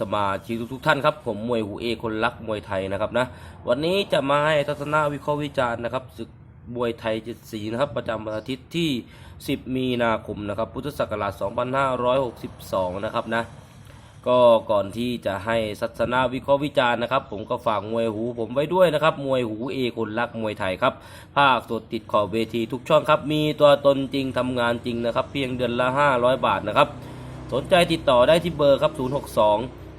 สมาชิกทุกท่านครับผมมวยหูเอคนรักมวยไทยนะครับนะวันนี้จะมาให้ทัศนะวิเคราะห์วิจารณ์นะครับศึกมวยไทยเจ็ดสีนะครับประจำวันอาทิตย์ที่ 10 มีนาคมนะครับพุทธศักราช 2562 นะครับนะก็ก่อนที่จะให้ทัศนะวิเคราะห์วิจารณ์นะครับ ผมก็ฝากมวยหูผมไว้ด้วยนะครับมวยหูเอคนรักมวยไทยครับภาคสดติดขอบเวทีทุกช่องครับมีตัวตนจริงทำงานจริงนะครับเพียงเดือนละ 500 บาทนะครับ สนใจติดต่อได้ที่เบอร์ครับ 062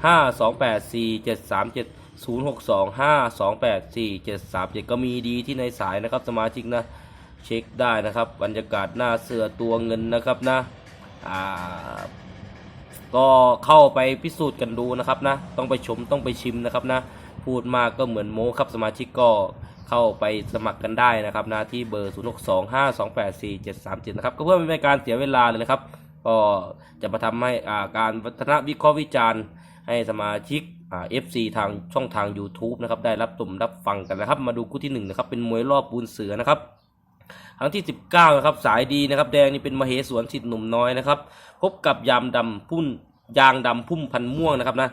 528 4737 062 528 4737 ก็มีดีที่ในสายนะครับสมาชิกนะ เช็คได้นะครับ บรรยากาศหน้าเสือตัวเงินนะครับนะอ่าก็เข้าไปพิสูจน์กันดูนะครับนะ ต้องไปชมต้องไปชิมนะครับนะ พูดมากก็เหมือนโม้ครับสมาชิกก็เข้าไปสมัครกันได้นะครับนะที่เบอร์ 0625284737 นะครับ ก็เพื่อไม่เป็นการเสียเวลาเลยนะครับ ก็จะมาทำให้การวัฒนวิเคราะห์วิจารณ์ ให้สมาชิกเอฟซีทางช่องทาง YouTube นะครับได้รับตุ่มรับฟังกันนะครับ มาดูคู่ที่หนึ่งนะครับเป็นมวยรอบปูนเสือนะครับครั้งที่ 19นะครับสายดีนะครับแดงนี่เป็นมเหสวนสิทธิ์หนุ่มน้อยนะครับพบกับยามดำพุ่นยางดำพุ่มพันม่วงนะครับนะ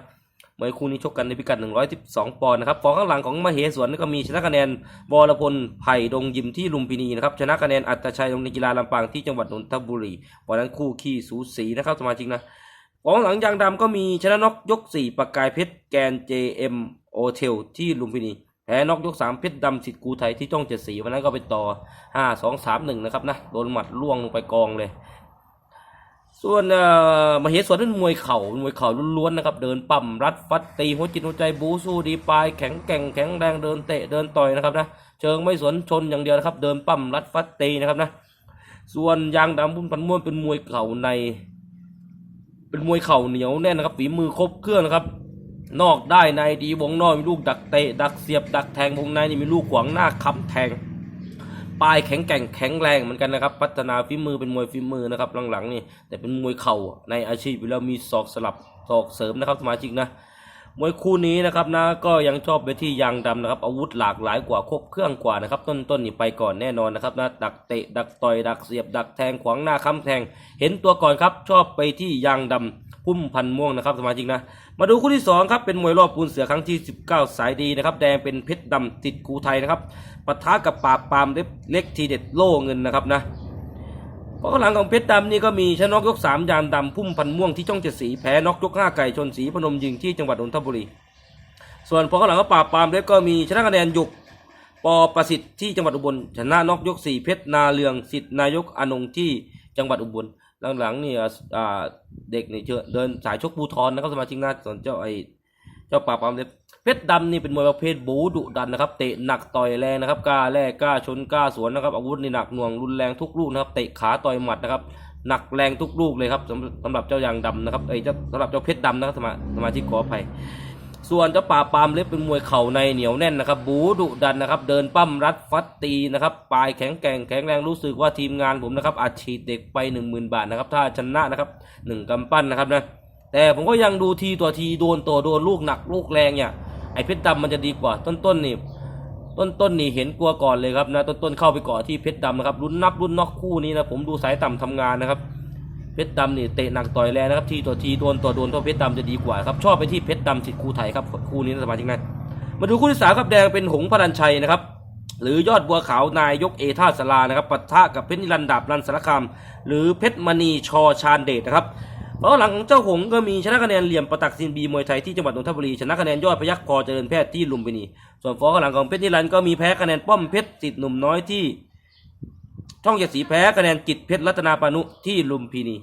มวยคู่นี้ชกกันในพิกัด 112 ปอนด์นะครับฟองข้างหลังของมเหสวนก็มีชนะคะแนนวรพลไผ่ดงยิมที่ลุมพินีนะครับชนะคะแนนอัตชัยลงในกีฬาลำปางที่จังหวัดนนทบุรีวันนั้นคู่ขี้สูสีนะครับสมาชิกนะฟองหลังยางดำก็มีชนะนกยก 4ปากกายเพชรแกน JM โอเทลที่ลุมพินีแพ้นอกยกสามเพชรดำสิทธิ์กูไทยที่จ้องเจ็ดสีวันนั้นก็ไปต่อห้าสองสามหนึ่งนะครับนะโดนหมัดล่วงลงไปกองเลย ส่วนเอ่อมเหสวนนั้นมวยเข่ามวยเข่าล้วนๆนะครับ เดินปั่มรัดฟัดตีหัวจิตหัวใจบูสู้ดีปลายแข็งแกร่งแข็งแรงเดินเตะเดินต่อยนะครับนะเชิงไม่สนชนอย่างเดียวนะครับ เดินปั่มรัดฟัดตีนะครับนะส่วนยางดำพุ่มพันม้วนเป็นมวยเข่าใน เป็นมวยเข่าเหนียวแน่นนะครับฝีมือครบเครื่องนะครับนอกได้ในดีวงนอกมีลูกดักเตะดักเสียบดักแทงวงในนี่มีลูกขวางหน้าค้ำแทง ปลายแข็งแกร่งแข็งแรงเหมือนกันนะครับ พัฒนาฝีมือเป็นมวยฝีมือนะครับหลังๆนี่แต่เป็นมวยเข่าในอาชีพอยู่แล้วมีศอกสลับศอกเสริมนะครับสมาชิกนะมวยคู่นี้นะครับนะก็ยังชอบไปที่ยางดำนะครับอาวุธหลากหลายกว่าครบเครื่องกว่านะครับ ต้นๆนนี่ไปก่อนแน่นอนนะครับนะดักเตะดักต่อยดักเสียบดักแทงขวางหน้าค้ำแทง เห็นตัวก่อนครับชอบไปที่ยางดำ พุ่มพันม่วงนะครับสมาชิกนะ มาดูคู่ที่สองครับเป็นมวยรอบปูนเสือครั้งที่ 19 สายดีนะครับ แดงเป็นเพชรดำติดกูไทยนะครับปะทะกับปราบปามเล็บเล็กทีเด็ดโล่เงินนะครับนะเพราะข้างหลังของเพชรดำนี่ก็มีชนะนกยกสามยามดำพุ่มพันม่วงที่ช่องเจ็ดสีแพ้นกยกห้าไก่ชนสีพนมยิงที่จังหวัดนนทบุรี ส่วนพอข้างหลังก็ปราบปามเล็กก็มีชนะคะแนนหยกปอประสิทธิ์ที่จังหวัดอุบลชนะนกยกสี่เพชรนาเรืองสิทธินายกอนงที่จังหวัดอุบล หลังๆนี่อ่าเด็กนี่เจอเดินสายชกภูทรนะครับสมาชิกนะส่วนเจ้าไอเจ้าปราปามเล็กเพชรดำนี่เป็นมวยประเภทบูดุดันนะครับเตะหนักต่อยแรงนะครับกล้าแลกกล้าชนกล้าสวนนะครับอาวุธนี่หนักหน่วงรุนแรงทุกลูกนะครับเตะขาต่อยหมัดนะครับหนักแรงทุกลูกเลยครับสำสำหรับเจ้ายางดำนะครับไอยเจ้าสำหรับเจ้าเพชรดำนะครับสมาสมาชิกขออภัย ส่วนเจ้าป่าปามเล็บเป็นมวยเข่าในเหนียวแน่นนะครับ บูดุดันนะครับ เดินปั้มรัดฟัดตีนะครับปลายแข็งแกร่งแข็งแรงรู้สึกว่าทีมงานผมนะครับอัดฉีดเด็กไป 1 0,000 บาทนะครับ ถ้าชนะนะครับหนึ่งกำปั้นนะครับนะแต่ผมก็ยังดูทีต่อทีโดนตัวโดนลูกหนักลูกแรงเนี่ยไอเพชรดำมันจะดีกว่าต้นๆนนี่ต้นต้นนี่เห็นกลัวก่อนเลยครับนะต้นต้นๆเข้าไปก่อนที่เพชรดำนะครับรุ่นนับรุ่นนอกคู่นี้นะผมดูสายต่ำทำงานนะครับ เพชรดำนี่เตะหนักต่อยแรงนะครับทีต่อทีโดนต่อโดนเท่าเพชรดำจะดีกว่าครับชอบไปที่เพชรดำสิทธิ์ครูไทยครับคู่นี้นะสมาชิกนะมาดูคู่ที่สามครับแดงเป็นหงพลันชัยนะครับหรือยอดบัวขาวนายยกเอท่าสลานะครับปะทะกับเพชรนิรันด์ดาบรันสารคามหรือเพชรมณีชอชาญเดชนะครับเพราะหลังของเจ้าหงก็มีชนะคะแนนเหลี่ยมประตักซินบีมวยไทยที่จังหวัดนนทบุรีชนะคะแนนยอดพยัคฆ์พอเจริญแพทย์ที่ลุมพินี ส่วนฟอข้างหลังของเพชรนิรันดร์ก็มีแพ้คะแนนป้อมเพชรสิทธิ์หนุ่มน้อยที่ ช่องเจ็ดสีแพ้คะแนนจิตเพชรรัตนาปานุที่ลุมพินี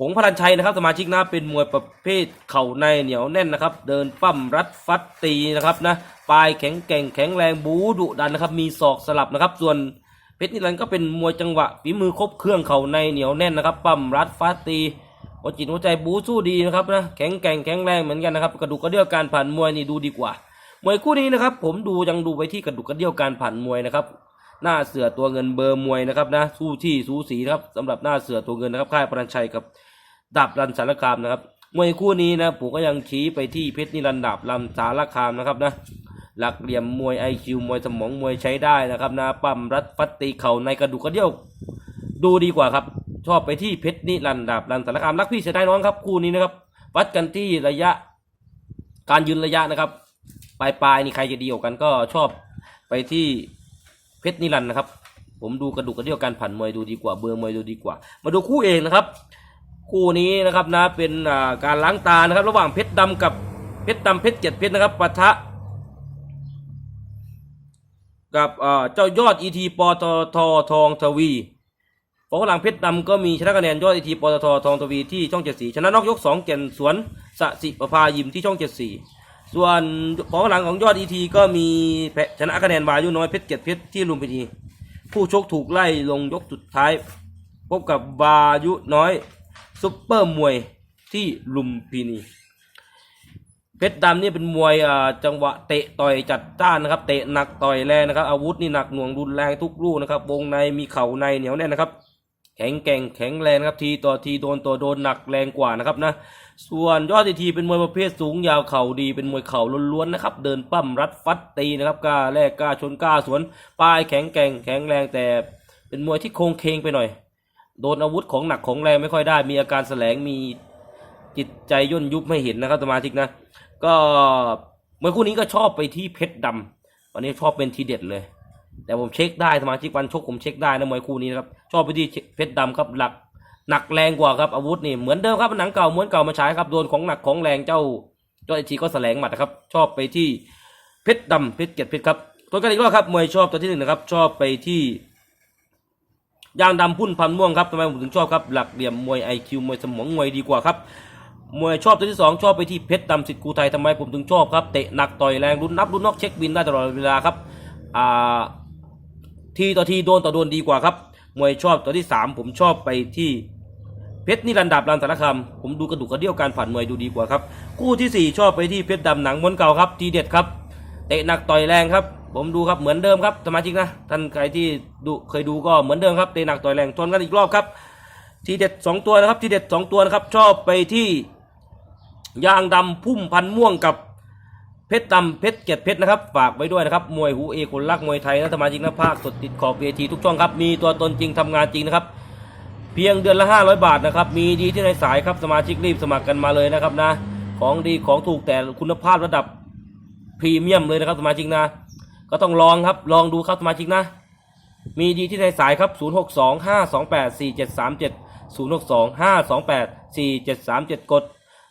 หงส์พลันชัยนะครับสมาชิกนะเป็นมวยประเภทเข่าในเหนียวแน่นนะครับ เดินปั้มรัดฟัดตีนะครับนะปลายแข็งแกร่งแข็งแรงบูดุดันนะครับมีศอกสลับนะครับ ส่วนเพชรนิรันดร์ก็เป็นมวยจังหวะฝีมือครบเครื่องเข่าในเหนียวแน่นนะครับปั้มรัดฟัดตีหัวจิตหัวใจบูสู้ดีนะครับนะแข็งแกร่งแข็งแรงเหมือนกันนะครับกระดูกกระเดี่ยวการผ่านมวยนี่ดูดีกว่า มวยคู่นี้นะครับผมดูยังดูไปที่กระดูกกระเดี่ยวการผ่านมวยนะครับ หน้าเสือตัวเงินเบอร์มวยนะครับนะสู้ที่สู้สีนะครับสำหรับหน้าเสือตัวเงินนะครับค่ายปรัญชัยกับดาบรันสารคามนะครับมวยคู่นี้นะผมก็ยังชี้ไปที่เพชรนิรันดร์ดาบรันสารคามนะครับนะหลักเหลี่ยมมวยไอคิวมวยสมองมวยใช้ได้นะครับนะปั้มรัดฟัดตีเข่าในกระดูกกระเดี่ยวดูดีกว่าครับ ชอบไปที่เพชรนิรันดร์ดาบรันสารคามรักพี่เสียดายน้องครับคู่นี้นะครับวัดกันที่ระยะการยืนระยะนะครับ ปลายปลายนี่ใครจะดีกว่ากันก็ชอบไปที่ เพชรนิรันดร์นะครับ ผมดูกระดูกกระเดี่ยวการผ่านมวยดูดีกว่าเบอร์มวยดูดีกว่า มาดูคู่เองนะครับ คู่นี้นะครับนะเป็นการล้างตานะครับ ระหว่างเพชรดำกับเพชรดำเพชรเจ็ดเพชรนะครับปะทะกับเจ้ายอดอีทีปตททองทวีของหลังเพชรดำก็มีชนะคะแนนยอดอีทีปตททองทวีที่ช่องเจ็ดสีชนะนอกยกสองเก่นสวนสสิประภายิมที่ช่องเจ็ดสี ส่วนของหลังของยอดอีทีก็มีแพชนะคะแนนวายุน้อยเพชรเจ็ดเพชรที่ลุมพินีผู้ชกถูกไล่ลงยกสุดท้าย พบกับวายุน้อยซุปเปอร์มวยที่ลุมพินี เพชรดำนี่เป็นมวยจังหวะเตะต่อยจัดจ้านนะครับ เตะหนักต่อยแรงนะครับ อาวุธนี่หนักหน่วงรุนแรงทุกลูกนะครับ วงในมีเข่าในเหนียวแน่นนะครับ แข็งแกร่งแข็งแรงนะครับทีต่อทีโดนต่อโดนหนักแรงกว่านะครับนะ ส่วนยอดทีทีเป็นมวยประเภทสูงยาวเข่าดีเป็นมวยเข่าล้วนๆนะครับ เดินปั้มรัดฟัดตีนะครับกล้าแลกกล้าชนกล้าสวนปลายแข็งแกร่งแข็งแรงแต่เป็นมวยที่โคงเคงไปหน่อย โดนอาวุธของหนักของแรงไม่ค่อยได้ มีอาการแสลงมีจิตใจย่นยุบไม่เห็นนะครับสมาชิกนะ ก็มวยคู่นี้ก็ชอบไปที่เพชรดำวันนี้ชอบเป็นทีเด็ดเลย แต่ผมเช็คได้สมาชิกวันชกผมเช็คได้นะมวยคู่นี้นะครับ ชอบไปที่เพชรดำครับหลักหนักแรงกว่าครับอาวุธนี่เหมือนเดิมครับหนังเก่าม้วนเก่ามาใช้ครับโดนของหนักของแรงเจ้าเจ้าไอทีก็แสลงหมัดนะครับชอบไปที่เพชรดำเพชรเจ็ดเพชรครับตัวกันอีกรอบครับมวยชอบตัวที่หนึ่งนะครับชอบไปที่ยางดำพุ่นพันม่วงครับทำไมผมถึงชอบครับหลักเหลี่ยมมวยไอคิวมวยสมองมวยดีกว่าครับมวยชอบตัวที่สองชอบไปที่เพชรดำสิทธิ์กูไทยทำไมผมถึงชอบครับเตะหนักต่อยแรงรุนนับรุนนอกเช็คบินได้ตลอดเวลาครับอ่าทีต่อทีโดนต่อโดนดีกว่าครับ มวยชอบตัวที่สามผมชอบไปที่เพชรนิรันดดาบรันสารคามผมดูกระดูกกระเดี่ยวการผ่านมวยดูดีกว่าครับ คู่ที่สี่ชอบไปที่เพชรดำหนังม้วนเก่าครับทีเด็ดครับเตะหนักต่อยแรงครับ ผมดูครับเหมือนเดิมครับสมาชิกนะท่านใครที่ดูเคยดูก็เหมือนเดิมครับเตะหนักต่อยแรงทนกันอีกรอบครับ ทีเด็ดสองตัวนะครับทีเด็ดสองตัวนะครับชอบไปที่ยางดำพุ่มพันม่วงกับ เพชรดำเพชรเจ็ดเพชรนะครับฝากไว้ด้วยนะครับมวยหูเอคนรักมวยไทยนะสมาชิกนะภาคสดติดขอบเวทีทุกช่องครับมีตัวตนจริงทำงานจริงนะครับเพียงเดือนละ 500 บาทนะครับมีดีที่ในสายครับสมาชิกรีบสมัครกันมาเลยนะครับนะของดีของถูกแต่คุณภาพระดับพรีเมียมเลยนะครับสมาชิกนะ ก็ต้องลองครับลองดูครับสมาชิกนะ มีดีที่ในสายครับ 0625284737 0625284737 กด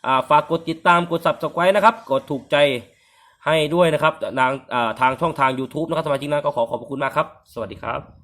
อ่าฝากกดติดตามกด subscribe นะครับกดถูกใจ ให้ด้วยนะครับทางทางช่องทาง YouTube นะครับสมาชิกนั้นก็ขอขอบคุณมากครับ สวัสดีครับ